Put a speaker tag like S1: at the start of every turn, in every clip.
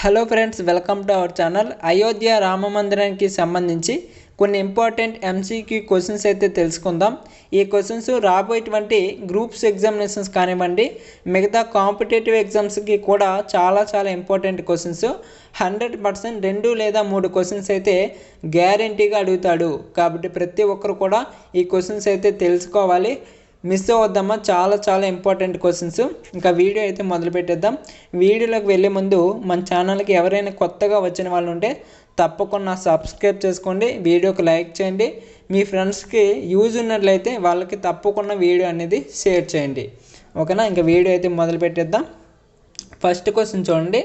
S1: Hello friends welcome to our channel Ayodhya Rama మందిరానికి సంబంధించి కొన్ని ఇంపార్టెంట్ ఎంసీక్యూ క్వశ్చన్స్ అయితే తెలుసుకుందాం. ఈ క్వశ్చన్స్ రాబోయేటువంటి గ్రూప్స్ ఎగ్జామినేషన్స్ కానివ్వండి మిగతా కాంపిటేటివ్ ఎగ్జామ్స్కి కూడా చాలా చాలా ఇంపార్టెంట్ క్వశ్చన్స్ హండ్రెడ్ పర్సెంట్ రెండు లేదా మూడు క్వశ్చన్స్ అయితే గ్యారంటీగా అడుగుతాడు. కాబట్టి ప్రతి ఒక్కరు కూడా ఈ క్వశ్చన్స్ అయితే తెలుసుకోవాలి. మిస్ అవద్దమ్మా చాలా చాలా ఇంపార్టెంట్ క్వశ్చన్స్ ఇంకా వీడియో అయితే మొదలు పెట్టేద్దాం. వీడియోలోకి వెళ్ళే ముందు మన ఛానల్కి ఎవరైనా కొత్తగా వచ్చిన వాళ్ళు ఉంటే తప్పకుండా సబ్స్క్రైబ్ చేసుకోండి. వీడియోకి లైక్ చేయండి. మీ ఫ్రెండ్స్కి యూజ్ ఉన్నట్లయితే వాళ్ళకి తప్పకుండా వీడియో అనేది షేర్ చేయండి. ఓకేనా? ఇంకా వీడియో అయితే మొదలు పెట్టేద్దాం. ఫస్ట్ క్వశ్చన్ చూడండి.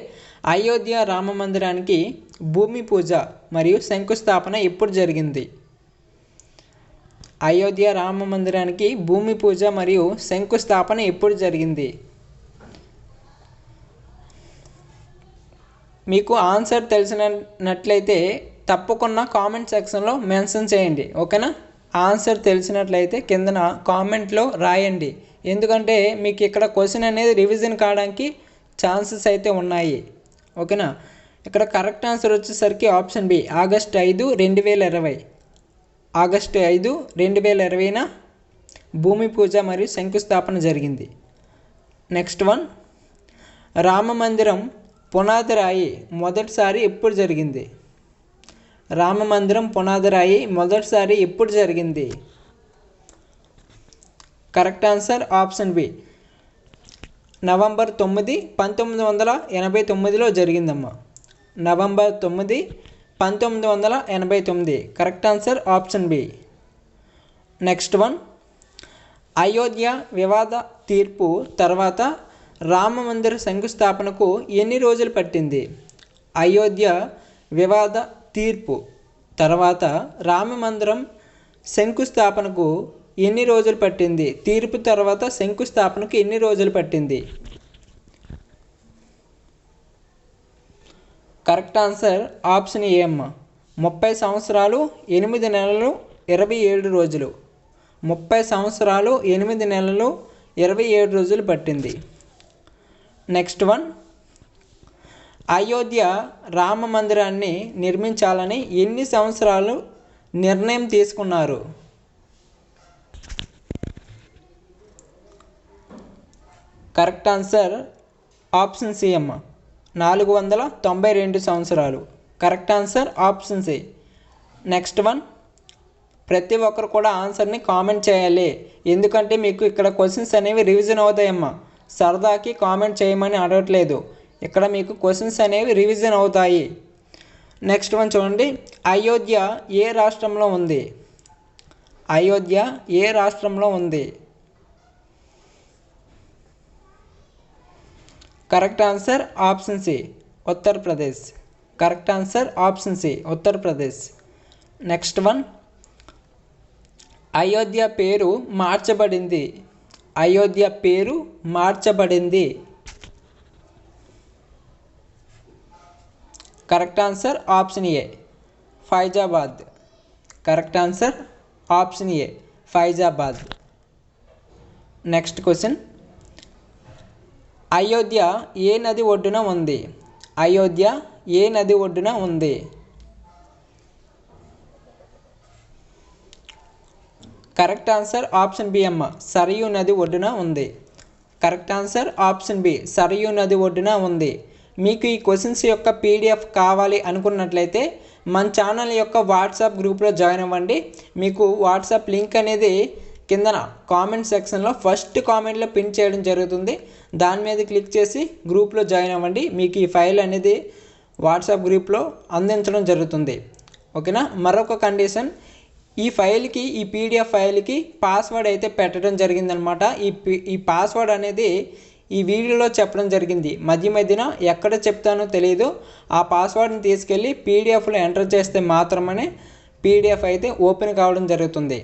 S1: అయోధ్య రామ మందిరానికి భూమి పూజ మరియు శంకుస్థాపన ఎప్పుడు జరిగింది? అయోధ్య రామ మందిరానికి భూమి పూజ మరియు శంకుస్థాపన ఎప్పుడు జరిగింది? మీకు ఆన్సర్ తెలిసినట్లయితే తప్పకుండా కామెంట్ సెక్షన్లో మెన్షన్ చేయండి ఓకేనా? ఆన్సర్ తెలిసినట్లయితే కిందన కామెంట్లో రాయండి. ఎందుకంటే మీకు ఇక్కడ క్వశ్చన్ అనేది రివిజన్ కావడానికి ఛాన్సెస్ అయితే ఉన్నాయి ఓకేనా? ఇక్కడ కరెక్ట్ ఆన్సర్ వచ్చేసరికి ఆప్షన్ బి ఆగస్ట్ ఐదు రెండు వేల ఇరవై. ఆగస్టు ఐదు రెండు వేల ఇరవైన భూమి పూజ మరియు శంకుస్థాపన జరిగింది. నెక్స్ట్ వన్ రామ మందిరం పునాది రాయి మొదటిసారి ఎప్పుడు జరిగింది? రామ మందిరం పునాది రాయి మొదటిసారి ఎప్పుడు జరిగింది? Correct answer option B. November తొమ్మిది పంతొమ్మిది వందల ఎనభై తొమ్మిదిలో జరిగిందమ్మా. నవంబర్ తొమ్మిది పంతొమ్మిది వందల ఎనభై తొమ్మిది. Correct answer option B. Next one. Ayodhya వివాద తీర్పు తర్వాత రామ మందిర శంకుస్థాపనకు ఎన్ని రోజులు పట్టింది? అయోధ్య వివాద తీర్పు తర్వాత రామ మందిరం శంకుస్థాపనకు ఎన్ని రోజులు పట్టింది? తీర్పు తర్వాత శంకుస్థాపనకు ఎన్ని రోజులు పట్టింది? కరెక్ట్ ఆన్సర్ ఆప్షన్ ఏ అమ్మ. ముప్పై సంవత్సరాలు ఎనిమిది నెలలు ఇరవై ఏడు రోజులు. ముప్పై సంవత్సరాలు ఎనిమిది నెలలు ఇరవై ఏడు రోజులు పట్టింది. Next one. అయోధ్య రామ మందిరాన్ని నిర్మించాలని ఎన్ని సంవత్సరాలు నిర్ణయం తీసుకున్నారు? కరెక్ట్ ఆన్సర్ ఆప్షన్ సి అమ్మ. నాలుగు వందల తొంభై రెండు సంవత్సరాలు. Correct answer option C next one. ప్రతి ఒక్కరు కూడా ఆన్సర్ని కామెంట్ చేయాలి. ఎందుకంటే మీకు ఇక్కడ క్వశ్చన్స్ అనేవి రివిజన్ అవుతాయమ్మా. సరదాకి కామెంట్ చేయమని అడగట్లేదు. ఇక్కడ మీకు క్వశ్చన్స్ అనేవి రివిజన్ అవుతాయి. నెక్స్ట్ వన్ చూడండి. అయోధ్య ఏ రాష్ట్రంలో ఉంది? అయోధ్య ఏ రాష్ట్రంలో ఉంది? Correct answer option C Uttar Pradesh correct answer option C Uttar Pradesh next one Ayodhya పేరు మార్చబడింది. అయోధ్య పేరు మార్చబడింది. Correct answer option A Faizabad correct answer option A Faizabad next question Ayodhya ఏ నది ఒడ్డున ఉంది? అయోధ్య ఏ నది ఒడ్డున ఉంది? కరెక్ట్ ఆన్సర్ ఆప్షన్ బి అమ్మ. సరయూ నది ఒడ్డున ఉంది. Correct answer option B. Sarayu నది ఒడ్డున ఉంది. మీకు ఈ క్వశ్చన్స్ యొక్క పీడిఎఫ్ కావాలి అనుకున్నట్లయితే మన ఛానల్ యొక్క వాట్సాప్ గ్రూప్లో జాయిన్ అవ్వండి. మీకు వాట్సాప్ లింక్ అనేది కిందన కామెంట్ సెక్షన్లో ఫస్ట్ కామెంట్లో పిన్ చేయడం జరుగుతుంది. దాని మీద క్లిక్ చేసి గ్రూప్లో జాయిన్ అవ్వండి. మీకు ఈ ఫైల్ అనేది వాట్సాప్ గ్రూప్లో అందించడం జరుగుతుంది. ఓకేనా మరొక కండిషన్ ఈ ఫైల్కి ఈ పీడిఎఫ్ ఫైల్కి పాస్వర్డ్ అయితే పెట్టడం జరిగిందనమాట ఈ ఈ పాస్వర్డ్ అనేది ఈ వీడియోలో చెప్పడం జరిగింది. మధ్య మధ్యన ఎక్కడ చెప్తానో తెలియదు ఆ పాస్వర్డ్ని తీసుకెళ్ళి పీడిఎఫ్లో ఎంటర్ చేస్తే మాత్రమే పీడిఎఫ్ అయితే ఓపెన్ కావడం జరుగుతుంది.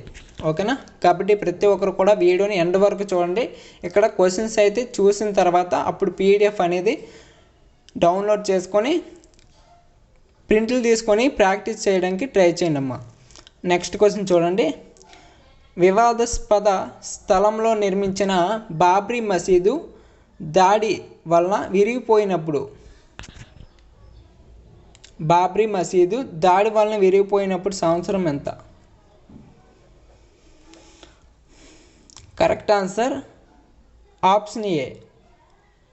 S1: ఓకేనా? కాబట్టి ప్రతి ఒక్కరు కూడా వీడియోని ఎండ్ వరకు చూడండి. ఇక్కడ క్వశ్చన్స్ అయితే చూసిన తర్వాత అప్పుడు పీడిఎఫ్ అనేది డౌన్లోడ్ చేసుకొని ప్రింట్లు తీసుకొని ప్రాక్టీస్ చేయడానికి ట్రై చేయండి అమ్మా. నెక్స్ట్ క్వశ్చన్ చూడండి. వివాదాస్పద స్థలంలో నిర్మించిన బాబ్రీ మసీదు దాడి వలన విరిగిపోయినప్పుడు బాబ్రీ మసీదు దాడి వలన విరిగిపోయినప్పుడు సంవత్సరం ఎంత? Correct answer option A.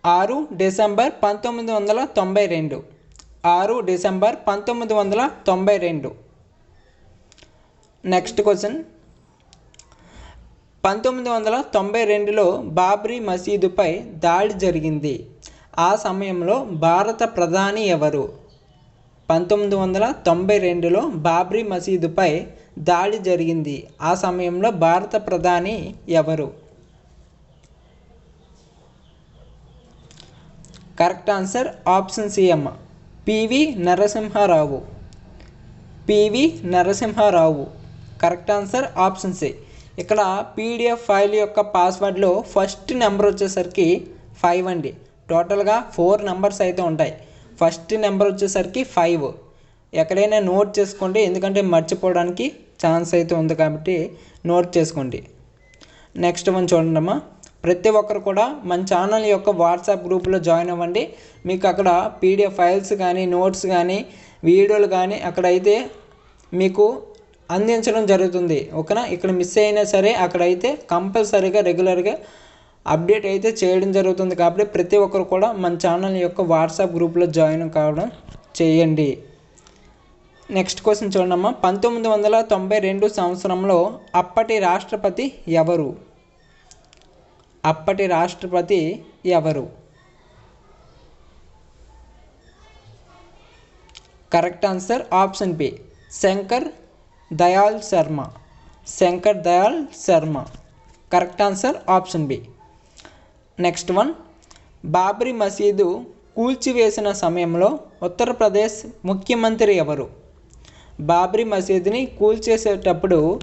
S1: ఆరు డిసెంబర్ పంతొమ్మిది వందల తొంభై రెండు. ఆరు డిసెంబర్ పంతొమ్మిది వందల తొంభై రెండు. Next question. పంతొమ్మిది వందల తొంభై రెండులో బాబ్రీ మసీదుపై దాడి జరిగింది. ఆ సమయంలో భారత ప్రధాని ఎవరు? పంతొమ్మిది వందల తొంభై రెండులో బాబ్రీ మసీదుపై దాడి జరిగింది. ఆ సమయంలో భారత ప్రధాని ఎవరు? కరెక్ట్ ఆన్సర్ ఆప్షన్ సి అమ్మ. PV Narasimha Rao. PV Narasimha Rao. Correct answer option C. ఇక్కడ పీడిఎఫ్ ఫైల్ యొక్క పాస్వర్డ్లో ఫస్ట్ నెంబర్ వచ్చేసరికి ఫైవ్ అండి. టోటల్గా ఫోర్ నెంబర్స్ అయితే ఉంటాయి. ఫస్ట్ నెంబర్ వచ్చేసరికి ఫైవ్. ఎక్కడైనా నోట్ చేసుకోండి ఎందుకంటే మర్చిపోవడానికి ఛాన్స్ అయితే ఉంది కాబట్టి నోట్ చేసుకోండి. నెక్స్ట్ వన్ చూడండి అమ్మా. ప్రతి ఒక్కరు కూడా మన ఛానల్ యొక్క వాట్సాప్ గ్రూప్లో జాయిన్ అవ్వండి. మీకు అక్కడ పీడిఎఫ్ ఫైల్స్ కానీ నోట్స్ కానీ వీడియోలు కానీ అక్కడైతే మీకు అందించడం జరుగుతుంది. ఓకేనా? ఇక్కడ మిస్ అయినా సరే అక్కడైతే కంపల్సరీగా రెగ్యులర్గా అప్డేట్ అయితే చేయడం జరుగుతుంది కాబట్టి ప్రతి ఒక్కరు కూడా మన ఛానల్ యొక్క వాట్సాప్ గ్రూప్లో జాయిన్ కావడం చేయండి. నెక్స్ట్ క్వశ్చన్ చూడమ్మా పంతొమ్మిది వందల తొంభై రెండు సంవత్సరంలో అప్పటి రాష్ట్రపతి ఎవరు? అప్పటి రాష్ట్రపతి ఎవరు? Correct answer option B. Shankar Dayal Sharma. Shankar Dayal Sharma. Correct answer option B. Next one Babri మసీదు కూల్చివేసిన సమయంలో ఉత్తరప్రదేశ్ ముఖ్యమంత్రి ఎవరు? బాబ్రీ మసీదుని కూల్చేసేటప్పుడు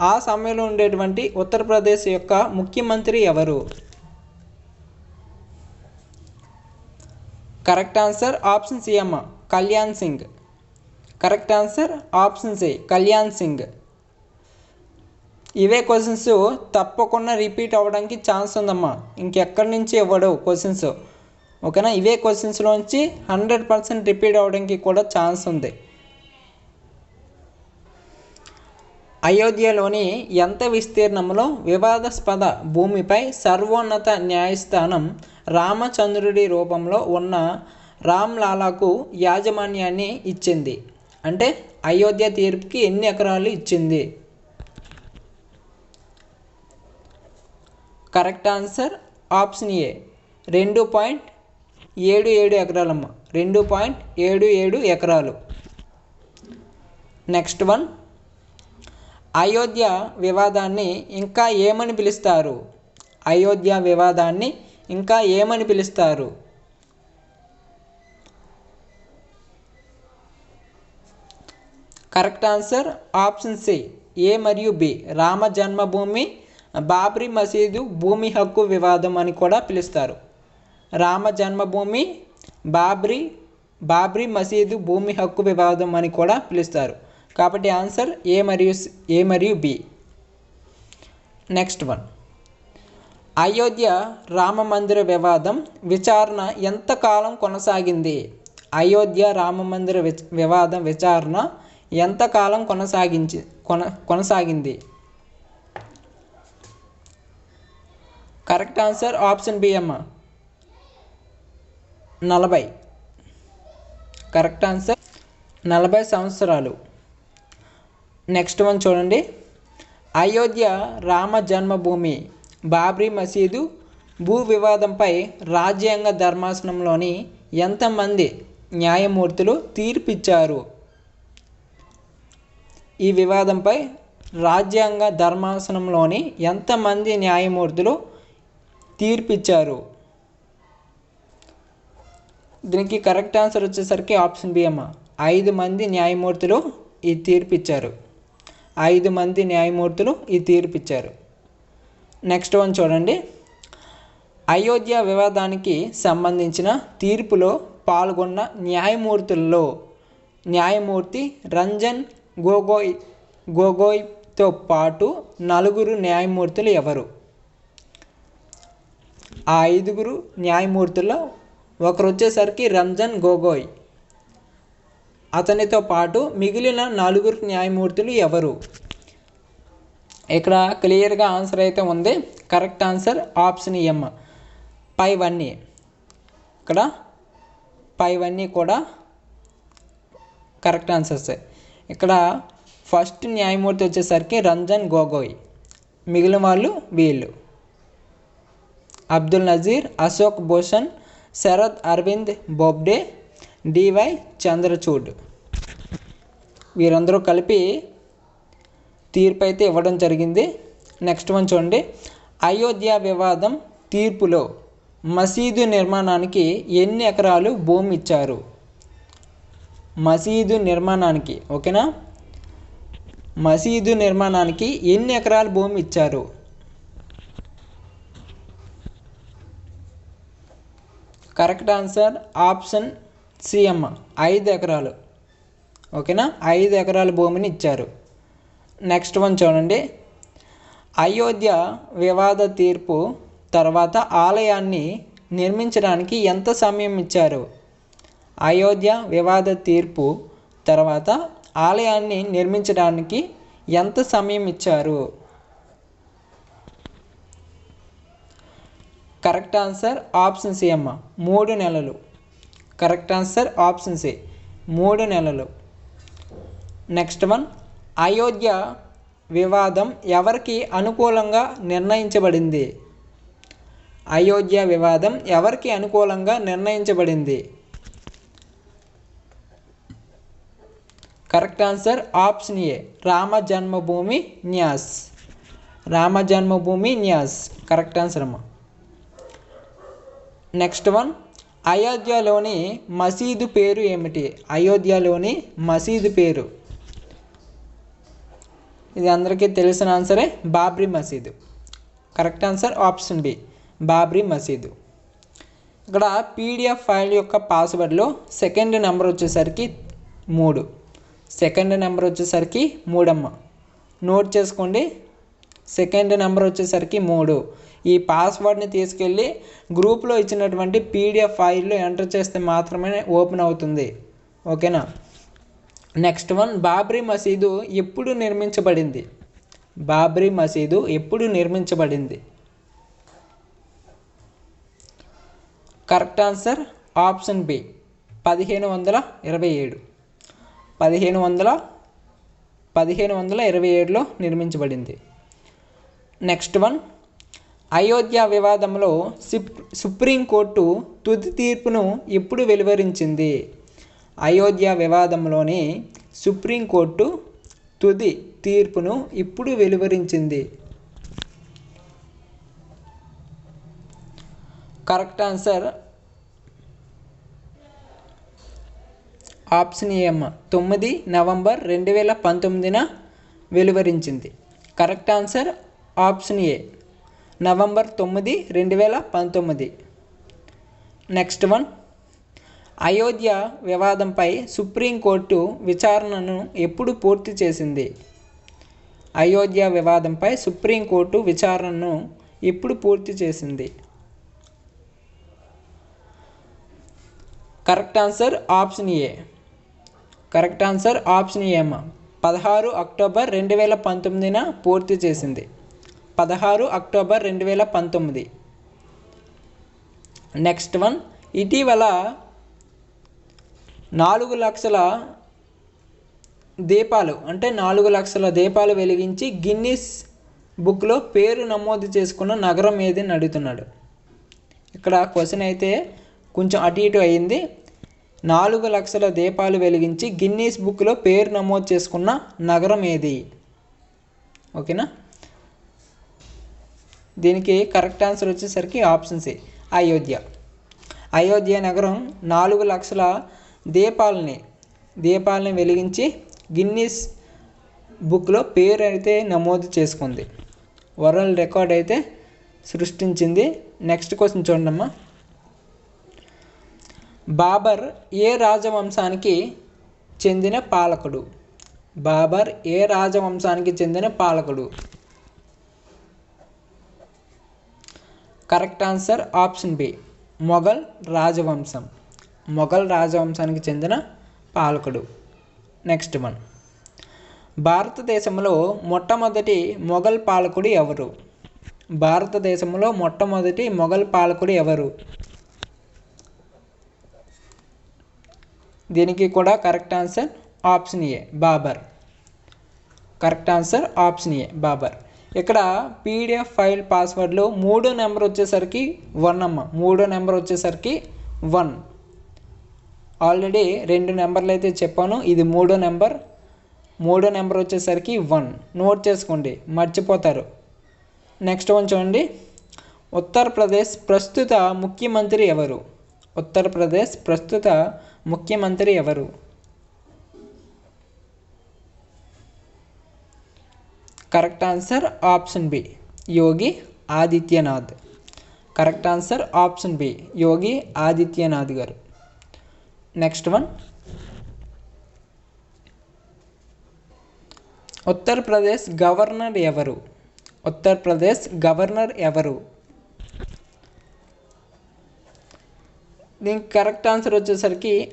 S1: ఆ సమయంలో ఉండేటువంటి ఉత్తరప్రదేశ్ యొక్క ముఖ్యమంత్రి ఎవరు? కరెక్ట్ ఆన్సర్ ఆప్షన్ సి అమ్మ. Kalyan Singh. Correct answer option C Kalyan Singh. ఇవే క్వశ్చన్స్ తప్పకుండా రిపీట్ అవ్వడానికి ఛాన్స్ ఉందమ్మా. ఇంకెక్కడి నుంచి ఇవ్వడు క్వశ్చన్స్ ఓకేనా? ఇవే క్వశ్చన్స్లోంచి హండ్రెడ్ పర్సెంట్ రిపీట్ అవ్వడానికి కూడా ఛాన్స్ ఉంది. అయోధ్యలోని ఎంత విస్తీర్ణంలో వివాదాస్పద భూమిపై సర్వోన్నత న్యాయస్థానం రామచంద్రుడి రూపంలో ఉన్న రామ్లాలాకు యాజమాన్యాన్ని ఇచ్చింది. అంటే అయోధ్య తీర్పుకి ఎన్ని ఎకరాలు ఇచ్చింది? Correct answer option A. రెండు పాయింట్ ఏడు ఏడు ఎకరాలమ్మ. రెండు పాయింట్ ఏడు ఏడు ఎకరాలు. Next one. అయోధ్య వివాదాన్ని ఇంకా ఏమని పిలుస్తారు? అయోధ్య వివాదాన్ని ఇంకా ఏమని పిలుస్తారు? Correct answer option C. A మరియు బి. రామ జన్మభూమి బాబ్రీ మసీదు భూమి హక్కు వివాదం అని కూడా పిలుస్తారు. రామ జన్మభూమి బాబ్రీ బాబ్రీ మసీదు భూమి హక్కు వివాదం అని కూడా పిలుస్తారు. కాబట్టి ఆన్సర్ ఏ మరియు ఏ మరియు B. Next one. Ayodhya Rama మందిర వివాదం విచారణ ఎంతకాలం కొనసాగింది? అయోధ్య రామ మందిర విచ- వివాదం విచారణ ఎంతకాలం కొనసాగించి కొన కొనసాగింది? కరెక్ట్ ఆన్సర్ ఆప్షన్ బి అమ్మ. నలభై. కరెక్ట్ ఆన్సర్ నలభై సంవత్సరాలు. నెక్స్ట్ వన్ చూడండి. అయోధ్య రామ జన్మభూమి బాబ్రీ మసీదు భూ వివాదంపై రాజ్యాంగ ధర్మాసనంలోని ఎంతమంది న్యాయమూర్తులు తీర్పిచ్చారు? ఈ వివాదంపై రాజ్యాంగ ధర్మాసనంలోని ఎంతమంది న్యాయమూర్తులు తీర్పిచ్చారు. దీనికి కరెక్ట్ ఆన్సర్ వచ్చేసరికి ఆప్షన్ బి అమ్మ. ఐదు మంది న్యాయమూర్తులు ఈ తీర్పిచ్చారు. ఐదు మంది న్యాయమూర్తులు ఈ తీర్పిచ్చారు. నెక్స్ట్ వన్ చూడండి. అయోధ్య వివాదానికి సంబంధించిన తీర్పులో పాల్గొన్న న్యాయమూర్తుల్లో న్యాయమూర్తి రంజన్ గోగోయ్ గోగోయ్తో పాటు నలుగురు న్యాయమూర్తులు ఎవరు? ఆ ఐదుగురు న్యాయమూర్తుల్లో ఒకరు వచ్చేసరికి రంజన్ గొగోయ్. అతనితో పాటు మిగిలిన నలుగురు న్యాయమూర్తులు ఎవరు? ఇక్కడ క్లియర్గా ఆన్సర్ అయితే ఉంది. కరెక్ట్ ఆన్సర్ ఆప్షన్ ఎం. పైవన్నీ. ఇక్కడ పైవన్నీ కూడా కరెక్ట్ ఆన్సర్స్. ఇక్కడ ఫస్ట్ న్యాయమూర్తి వచ్చేసరికి రంజన్ గొగోయ్. మిగిలిన వాళ్ళు వీళ్ళు. అబ్దుల్ నజీర్ అశోక్ భూషణ్ శరద్ అరవింద్ బొబ్డే డివై చంద్రచూడ్. వీరందరూ కలిపి తీర్పు అయితే ఇవ్వడం జరిగింది. నెక్స్ట్ వన్ చూడండి. అయోధ్య వివాదం తీర్పులో మసీదు నిర్మాణానికి ఎన్ని ఎకరాలు భూమి ఇచ్చారు? మసీదు నిర్మాణానికి ఓకేనా? మసీదు నిర్మాణానికి ఎన్ని ఎకరాల భూమి ఇచ్చారు? కరెక్ట్ ఆన్సర్ ఆప్షన్ సిఎం ఐదు ఎకరాలు. ఓకేనా? ఐదు ఎకరాల భూమిని ఇచ్చారు. నెక్స్ట్ వన్ చూడండి. అయోధ్య వివాద తీర్పు తర్వాత ఆలయాన్ని నిర్మించడానికి ఎంత సమయం ఇచ్చారు? అయోధ్య వివాద తీర్పు తర్వాత ఆలయాన్ని నిర్మించడానికి ఎంత సమయం ఇచ్చారు? కరెక్ట్ ఆన్సర్ ఆప్షన్ సి అమ్మ? మూడు నెలలు. కరెక్ట్ ఆన్సర్ ఆప్షన్ సి మూడు నెలలు. Next one. అయోధ్య వివాదం ఎవరికి అనుకూలంగా నిర్ణయించబడింది? అయోధ్య వివాదం ఎవరికి అనుకూలంగా నిర్ణయించబడింది? Correct answer option A. Rama Janmabhoomi Nyas. Rama Janmabhoomi Nyas. Correct answer అమ్మా. నెక్స్ట్ వన్ అయోధ్యలోని మసీదు పేరు ఏమిటి? అయోధ్యలోని మసీదు పేరు. ఇది అందరికీ తెలిసిన ఆన్సరే బాబ్రీ మసీదు. Correct answer option B Babri మసీదు. ఇక్కడ పీడిఎఫ్ ఫైల్ యొక్క పాస్వర్డ్లో సెకండ్ నెంబర్ వచ్చేసరికి మూడు. సెకండ్ నెంబర్ వచ్చేసరికి మూడమ్మ. నోట్ చేసుకోండి. సెకండ్ నెంబర్ వచ్చేసరికి మూడు. ఈ పాస్వర్డ్ని తీసుకెళ్ళి గ్రూప్లో ఇచ్చినటువంటి పీడిఎఫ్ ఫైల్లో ఎంటర్ చేస్తే మాత్రమే ఓపెన్ అవుతుంది. ఓకేనా? నెక్స్ట్ వన్ బాబ్రీ మసీదు ఎప్పుడు నిర్మించబడింది? బాబ్రీ మసీదు ఎప్పుడు నిర్మించబడింది? కరెక్ట్ ఆన్సర్ ఆప్షన్ బి పదిహేను వందల ఇరవై ఏడు. పదిహేను వందల పదిహేను వందల ఇరవై ఏడులో నిర్మించబడింది. నెక్స్ట్ వన్ అయోధ్య వివాదంలో సిప్ సుప్రీంకోర్టు తుది తీర్పును ఎప్పుడు వెలువరించింది? అయోధ్య వివాదంలోని సుప్రీంకోర్టు తుది తీర్పును ఇప్పుడు వెలువరించింది. కరెక్ట్ ఆన్సర్ ఆప్షన్ ఏం తొమ్మిది నవంబర్ రెండు వేల పంతొమ్మిదిన వెలువరించింది. Correct answer option A. November తొమ్మిది రెండు వేల పంతొమ్మిది. Next one. అయోధ్య వివాదంపై సుప్రీంకోర్టు విచారణను ఎప్పుడు పూర్తి చేసింది? అయోధ్య వివాదంపై సుప్రీంకోర్టు విచారణను ఎప్పుడు పూర్తి చేసింది? Correct answer option A. Correct answer option ఏమ? పదహారు అక్టోబర్ రెండు వేల పంతొమ్మిదిన పూర్తి చేసింది. పదహారు అక్టోబర్ రెండు వేల పంతొమ్మిది. నెక్స్ట్ వన్ ఇటీవల నాలుగు లక్షల దీపాలు అంటే నాలుగు లక్షల దీపాలు వెలిగించి గిన్నీస్ బుక్లో పేరు నమోదు చేసుకున్న నగరం ఏది అని అడుగుతున్నాడు. ఇక్కడ క్వశ్చన్ అయితే కొంచెం అటు ఇటు అయింది. నాలుగు లక్షల దీపాలు వెలిగించి గిన్నీస్ బుక్లో పేరు నమోదు చేసుకున్న నగరం ఏది? ఓకేనా? దీనికి కరెక్ట్ ఆన్సర్ వచ్చేసరికి ఆప్షన్ సి అయోధ్య. అయోధ్య నగరం నాలుగు లక్షల దీపాలని దీపాలని వెలిగించి గిన్నీస్ బుక్లో పేరు అయితే నమోదు చేసుకుంది. వరల్డ్ రికార్డ్ అయితే సృష్టించింది. నెక్స్ట్ క్వశ్చన్ చూడండమ్మా. బాబర్ ఏ రాజవంశానికి చెందిన పాలకుడు? బాబర్ ఏ రాజవంశానికి చెందిన పాలకుడు? Correct answer option B Mughal రాజవంశం. మొఘల్ రాజవంశానికి చెందిన పాలకుడు. Next one. భారతదేశంలో మొట్టమొదటి మొఘల్ పాలకుడు ఎవరు? భారతదేశంలో మొట్టమొదటి మొఘల్ పాలకుడు ఎవరు? దీనికి కూడా correct answer option A Babur. Correct answer option A Babur. ఇక్కడ పీడిఎఫ్ ఫైల్ పాస్వర్డ్లో మూడో నెంబర్ వచ్చేసరికి వన్ అమ్మ. మూడో నెంబర్ వచ్చేసరికి వన్ ఆల్రెడీ రెండు నెంబర్లు అయితే చెప్పాను. ఇది మూడో నెంబర్. మూడో నెంబర్ వచ్చేసరికి వన్ నోట్ చేసుకోండి. మర్చిపోతారు. నెక్స్ట్ వన్ చూడండి. ఉత్తరప్రదేశ్ ప్రస్తుత ముఖ్యమంత్రి ఎవరు? ఉత్తరప్రదేశ్ ప్రస్తుత ముఖ్యమంత్రి ఎవరు? Correct answer option B. Yogi Adityanath. Correct answer option B. Yogi Adityanath garu. Next one. Uttar Pradesh governor ఎవరు? ఉత్తరప్రదేశ్ గవర్నర్ ఎవరు? దీనికి కరెక్ట్ ఆన్సర్ వచ్చేసరికి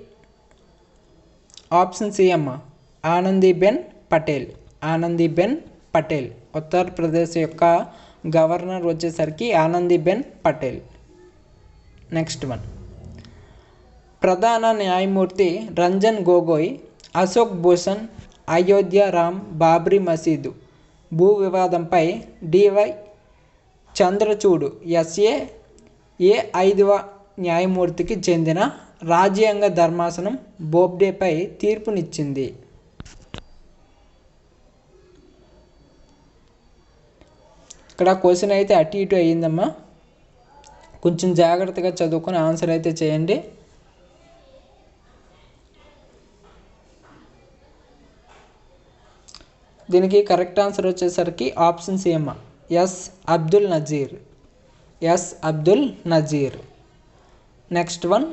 S1: ఆప్షన్ సి అమ్మ. ఆనందీబెన్ పటేల్. ఆనందీబెన్ పటేల్ ఉత్తరప్రదేశ్ యొక్క గవర్నర్ వచ్చేసరికి ఆనందీబెన్ పటేల్. Next one. ప్రధాన న్యాయమూర్తి రంజన్ గొగోయ్ అశోక్ భూషణ్ అయోధ్య రామ్ బాబ్రీ మసీదు. భూ వివాదంపై డివై చంద్రచూడు ఎస్ఏ ఏ ఐదవ న్యాయమూర్తికి చెందిన రాజ్యాంగ ధర్మాసనం బోబ్డేపై తీర్పునిచ్చింది. ఇక్కడ క్వశ్చన్ అయితే అటు ఇటు అయ్యిందమ్మా. కొంచెం జాగ్రత్తగా చదువుకొని ఆన్సర్ అయితే చేయండి. దీనికి కరెక్ట్ ఆన్సర్ వచ్చేసరికి ఆప్షన్ సి అమ్మ. S Abdul Nazeer. S Abdul Nazeer. Next one.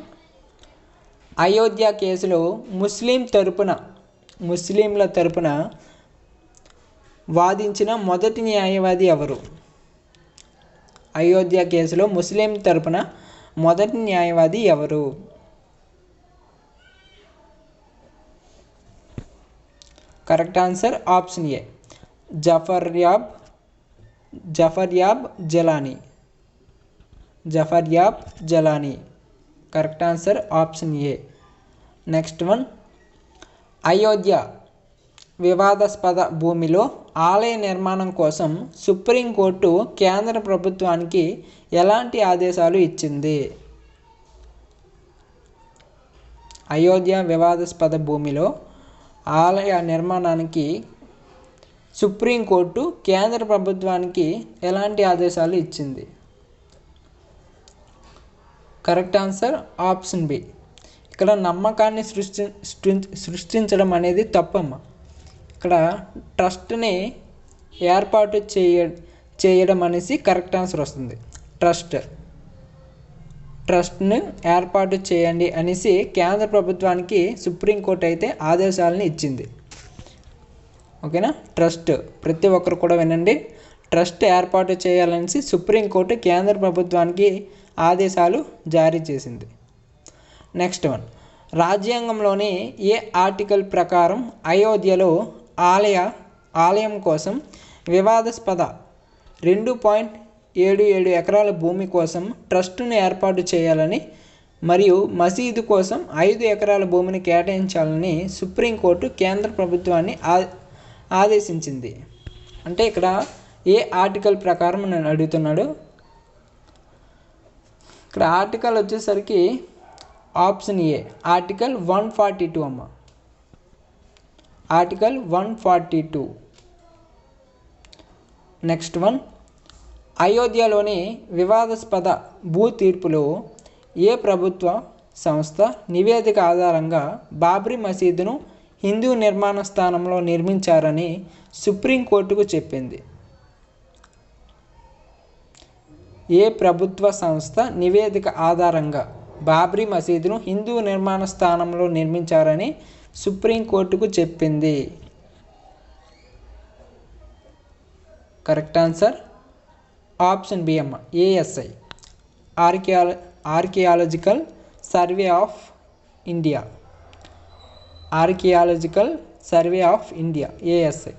S1: Ayodhya కేసులో ముస్లిం తరపున ముస్లింల తరపున వాదించిన మొదటి న్యాయవాది ఎవరు? అయోధ్య కేసులో ముస్లిం తరపున మొదటి న్యాయవాది ఎవరు? Correct answer option A. Zafaryab Zafaryab Jilani. Zafaryab Jilani. Correct answer option A. Next one. Ayodhya వివాదాస్పద భూమిలో ఆలయ నిర్మాణం కోసం సుప్రీంకోర్టు కేంద్ర ప్రభుత్వానికి ఎలాంటి ఆదేశాలు ఇచ్చింది? అయోధ్య వివాదాస్పద భూమిలో ఆలయ నిర్మాణానికి సుప్రీంకోర్టు కేంద్ర ప్రభుత్వానికి ఎలాంటి ఆదేశాలు ఇచ్చింది? Correct answer option B. ఇక్కడ నమ్మకాన్ని సృష్టి సృష్టించడం అనేది తప్పమ్మ. ఇక్కడ ట్రస్ట్ని ఏర్పాటు చేయ చేయడం అనేసి కరెక్ట్ ఆన్సర్ వస్తుంది. ట్రస్ట్. ట్రస్ట్ను ఏర్పాటు చేయండి అనేసి కేంద్ర ప్రభుత్వానికి సుప్రీంకోర్టు అయితే ఆదేశాలను ఇచ్చింది. ఓకేనా? ట్రస్ట్. ప్రతి ఒక్కరు కూడా వినండి. ట్రస్ట్ ఏర్పాటు చేయాలనేసి సుప్రీంకోర్టు కేంద్ర ప్రభుత్వానికి ఆదేశాలు జారీ చేసింది. Next one. రాజ్యాంగంలోని ఏ ఆర్టికల్ ప్రకారం అయోధ్యలో ఆలయ ఆలయం కోసం వివాదాస్పద రెండు పాయింట్ ఏడు ఏడు ఎకరాల భూమి కోసం ట్రస్టును ఏర్పాటు చేయాలని మరియు మసీదు కోసం ఐదు ఎకరాల భూమిని కేటాయించాలని సుప్రీంకోర్టు కేంద్ర ప్రభుత్వాన్ని ఆ ఆదేశించింది. అంటే ఇక్కడ ఏ ఆర్టికల్ ప్రకారం నేను అడుగుతున్నాడు? ఇక్కడ ఆర్టికల్ వచ్చేసరికి option A article one forty two అమ్మ. Article one forty two next one అయోధ్యలోని వివాదాస్పద భూ తీర్పులో ఏ ప్రభుత్వ సంస్థ నివేదిక ఆధారంగా బాబ్రీ మసీదును హిందూ నిర్మాణ స్థానంలో నిర్మించారని సుప్రీంకోర్టుకు చెప్పింది. ఏ ప్రభుత్వ సంస్థ నివేదిక ఆధారంగా బాబ్రీ మసీదును హిందూ నిర్మాణ స్థానంలో నిర్మించారని సుప్రీంకోర్టుకు చెప్పింది. Correct answer? ఆప్షన్ బి అమ్మ ASI ఆర్కియాల archaeological survey of India. Archaeological survey of India ASI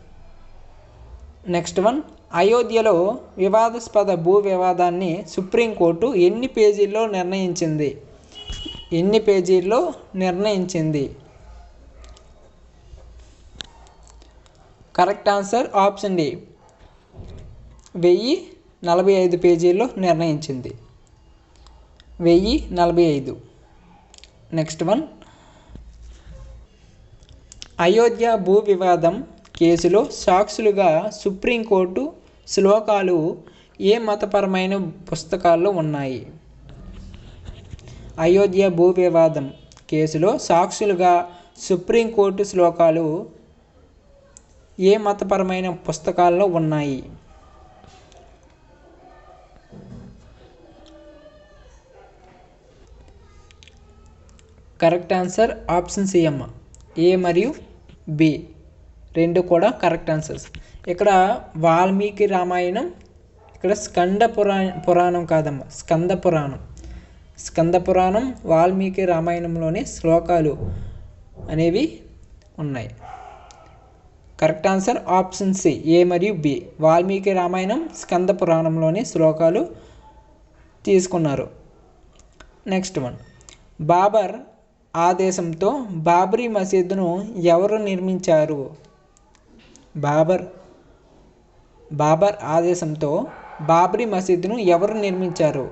S1: next one అయోధ్యలో వివాదాస్పద భూ వివాదాన్ని సుప్రీంకోర్టు ఎన్ని పేజీల్లో నిర్ణయించింది? ఎన్ని పేజీల్లో నిర్ణయించింది? Correct answer option D. వెయ్యి నలభై ఐదు పేజీల్లో నిర్ణయించింది. వెయ్యి నలభై ఐదు. Next one. అయోధ్య భూ వివాదం కేసులో సాక్షులుగా సుప్రీంకోర్టు శ్లోకాలు ఏ మతపరమైన పుస్తకాల్లో ఉన్నాయి? అయోధ్య భూ వివాదం కేసులో సాక్షులుగా సుప్రీంకోర్టు శ్లోకాలు ఏ మతపరమైన పుస్తకాల్లో ఉన్నాయి? కరెక్ట్ ఆన్సర్ ఆప్షన్ సి అమ్మ. ఏ మరియు బి. రెండు కూడా కరెక్ట్ ఆన్సర్స్. ఇక్కడ వాల్మీకి రామాయణం ఇక్కడ స్కంద పురా పురాణం కాదమ్మ స్కంద పురాణం. స్కంద పురాణం వాల్మీకి రామాయణంలోని శ్లోకాలు అనేవి ఉన్నాయి. Correct answer option C A మరియు బి. వాల్మీకి రామాయణం స్కంద పురాణంలోని శ్లోకాలు తీసుకున్నారు. Next one. బాబర్ ఆదేశంతో బాబరీ మసీదును ఎవరు నిర్మించారు? బాబర్ బాబర్ ఆదేశంతో బాబరీ మసీదును ఎవరు నిర్మించారు?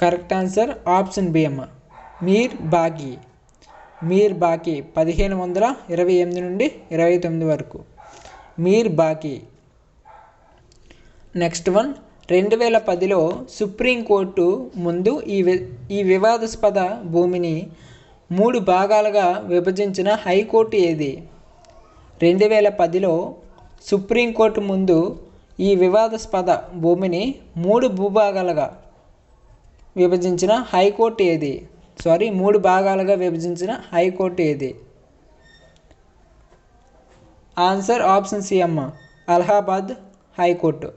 S1: కరెక్ట్ ఆన్సర్ ఆప్షన్ బి అమ్మ. మీర్ బాగి. మీర్ బాకీ పదిహేను వందల ఇరవై ఎనిమిది నుండి ఇరవై తొమ్మిది వరకు. మీర్ బాకీ నెక్స్ట్ వన్ రెండు వేల పదిలో సుప్రీంకోర్టు ముందు ఈ వి ఈ వివాదాస్పద భూమిని మూడు భాగాలుగా విభజించిన హైకోర్టు ఏది? రెండు వేల పదిలో సుప్రీంకోర్టు ముందు ఈ వివాదాస్పద భూమిని మూడు భూభాగాలుగా విభజించిన హైకోర్టు ఏది? సారీ మూడు భాగాలుగా విభజించిన హైకోర్టు ఏది? ఆన్సర్ ఆప్షన్ సి అమ్మ. Allahabad high court.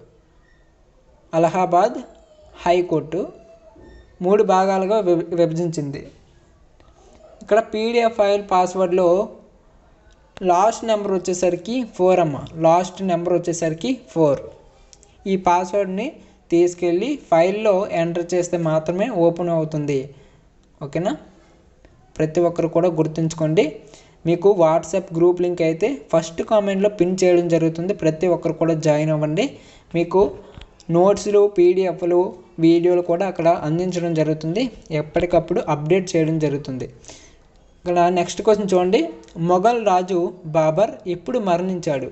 S1: Allahabad high court. మూడు భాగాలుగా విభ విభజించింది. ఇక్కడ పీడిఎఫ్ ఫైల్ పాస్వర్డ్లో లాస్ట్ నెంబర్ వచ్చేసరికి ఫోర్ అమ్మ. లాస్ట్ నెంబర్ వచ్చేసరికి ఫోర్. ఈ పాస్వర్డ్ని తీసుకెళ్ళి ఫైల్లో ఎంటర్ చేస్తే మాత్రమే ఓపెన్ అవుతుంది. ఓకేనా? ప్రతి ఒక్కరు కూడా గుర్తుంచుకోండి. మీకు వాట్సాప్ గ్రూప్ లింక్ అయితే ఫస్ట్ కామెంట్లో పిన్ చేయడం జరుగుతుంది. ప్రతి ఒక్కరు కూడా జాయిన్ అవ్వండి. మీకు నోట్స్లు పీడిఎఫ్లు వీడియోలు కూడా అక్కడ అందించడం జరుగుతుంది. ఎప్పటికప్పుడు అప్డేట్ చేయడం జరుగుతుంది. ఇక్కడ నెక్స్ట్ క్వశ్చన్ చూడండి. మొఘల్ రాజు బాబర్ ఎప్పుడు మరణించాడు?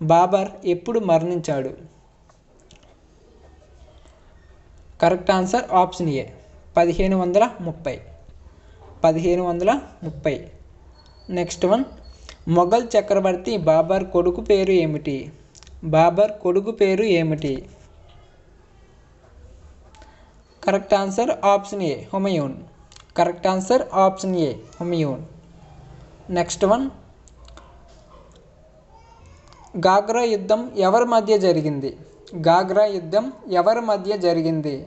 S1: బాబర్ ఎప్పుడు మరణించాడు? Correct answer option A. పదిహేను వందల ముప్పై. పదిహేను వందల ముప్పై. నెక్స్ట్ వన్ మొఘల్ చక్రవర్తి బాబర్ కొడుకు పేరు ఏమిటి? బాబర్ కొడుకు పేరు ఏమిటి? Correct answer option A Humayun correct answer option A Humayun next one Ghaghra యుద్ధం ఎవరి మధ్య జరిగింది? గాగ్రా యుద్ధం ఎవరి మధ్య జరిగింది?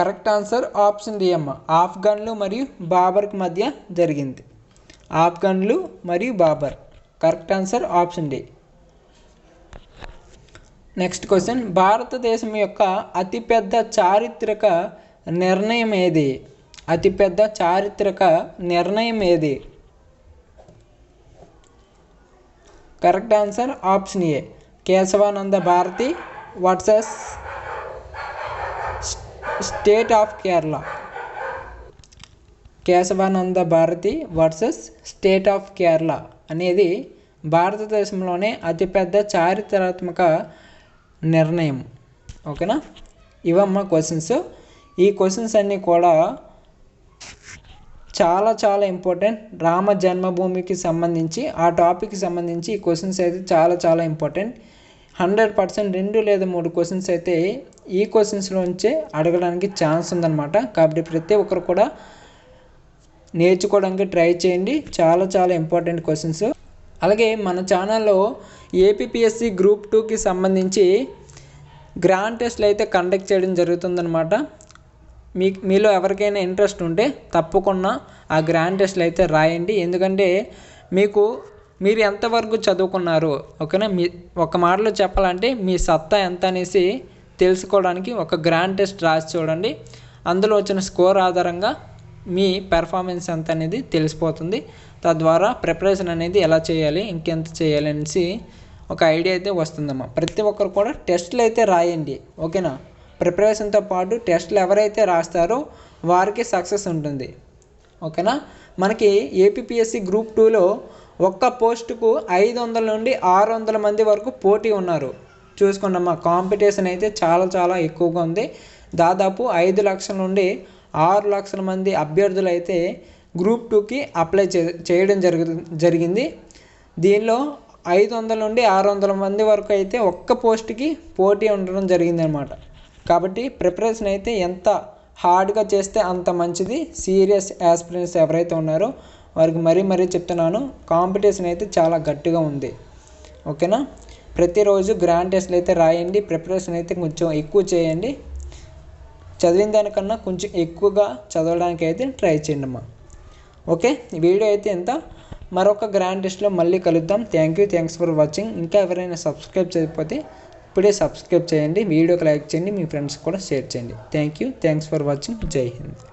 S1: కరెక్ట్ ఆన్సర్ ఆప్షన్ డి అమ్మ. ఆఫ్ఘన్లు మరియు బాబర్కి మధ్య జరిగింది. ఆఫ్ఘన్లు మరియు Babur. Correct answer option D. Next question. భారతదేశం యొక్క అతిపెద్ద చారిత్రక నిర్ణయం ఏది? అతిపెద్ద చారిత్రక నిర్ణయం ఏది? Correct answer option A. Kesavananda Bharati versus state of Kerala. Kesavananda Bharati versus state of Kerala అనేది భారతదేశంలోనే అతిపెద్ద చారిత్రాత్మక నిర్ణయం. ఓకేనా? ఇవమ్మ క్వశ్చన్స్. ఈ క్వశ్చన్స్ అన్నీ కూడా చాలా చాలా ఇంపార్టెంట్. రామ జన్మభూమికి సంబంధించి ఆ టాపిక్కి సంబంధించి ఈ క్వశ్చన్స్ అయితే చాలా చాలా ఇంపార్టెంట్. హండ్రెడ్ పర్సెంట్ రెండు లేదా మూడు క్వశ్చన్స్ అయితే ఈ క్వశ్చన్స్లోంచే అడగడానికి ఛాన్స్ ఉందన్నమాట. కాబట్టి ప్రతి ఒక్కరు కూడా నేర్చుకోవడానికి ట్రై చేయండి. చాలా చాలా ఇంపార్టెంట్ క్వశ్చన్స్ అలాగే మన ఛానల్లో ఏపీఎస్సి గ్రూప్ టూకి సంబంధించి గ్రాండ్ టెస్ట్లు అయితే కండక్ట్ చేయడం జరుగుతుందన్నమాట. మీ మీలో ఎవరికైనా ఇంట్రెస్ట్ ఉంటే తప్పకుండా ఆ గ్రాండ్ టెస్ట్లు అయితే రాయండి. ఎందుకంటే మీకు మీరు ఎంతవరకు చదువుకున్నారు? ఓకేనా? మీ ఒక మాటలో చెప్పాలంటే మీ సత్తా ఎంత అనేసి తెలుసుకోవడానికి ఒక గ్రాండ్ టెస్ట్ రాసి చూడండి. అందులో వచ్చిన స్కోర్ ఆధారంగా మీ పెర్ఫార్మెన్స్ ఎంత అనేది తెలిసిపోతుంది. తద్వారా ప్రిపరేషన్ అనేది ఎలా చేయాలి ఇంకెంత చేయాలి అనేసి ఒక ఐడియా అయితే వస్తుందమ్మా. ప్రతి ఒక్కరు కూడా టెస్ట్లు అయితే రాయండి. ఓకేనా? ప్రిపరేషన్తో పాటు టెస్ట్లు ఎవరైతే రాస్తారో వారికి సక్సెస్ ఉంటుంది. ఓకేనా? మనకి ఏపీపీఎస్సి గ్రూప్ టూలో ఒక్క పోస్టుకు ఐదు వందల నుండి ఆరు వందల మంది వరకు పోటీ ఉన్నారు. చూసుకున్నామా కాంపిటీషన్ అయితే చాలా చాలా ఎక్కువగా ఉంది. దాదాపు ఐదు లక్షల నుండి ఆరు లక్షల మంది అభ్యర్థులు అయితే గ్రూప్ టూకి అప్లై చే చేయడం జరుగు జరిగింది. దీనిలో ఐదు వందల నుండి ఆరు వందల మంది వరకు అయితే ఒక్క పోస్ట్కి పోటీ ఉండడం జరిగిందనమాట కాబట్టి ప్రిపరేషన్ అయితే ఎంత హార్డ్గా చేస్తే అంత మంచిది. సీరియస్ యాస్పిరెంట్స్ ఎవరైతే ఉన్నారో వారికి మరీ మరీ చెప్తున్నాను కాంపిటీషన్ అయితే చాలా గట్టిగా ఉంది. ఓకేనా? ప్రతిరోజు గ్రాండ్ టెస్ట్లు అయితే రాయండి ప్రిపరేషన్ అయితే కొంచెం ఎక్కువ చేయండి. చదివిన దానికన్నా కొంచెం ఎక్కువగా చదవడానికి అయితే ట్రై చేయండి అమ్మా. ఓకే? ఈ వీడియో అయితే ఎంత మరొక గ్రాండ్ టెస్ట్లో మళ్ళీ కలుద్దాం. Thank you thanks for watching ఇంకా ఎవరైనా సబ్స్క్రైబ్ చేయకపోతే ఇప్పుడే సబ్స్క్రైబ్ చేయండి. వీడియోకి లైక్ చేయండి మీ ఫ్రెండ్స్ కూడా షేర్ చేయండి. Thank you thanks for watching Jai Hind.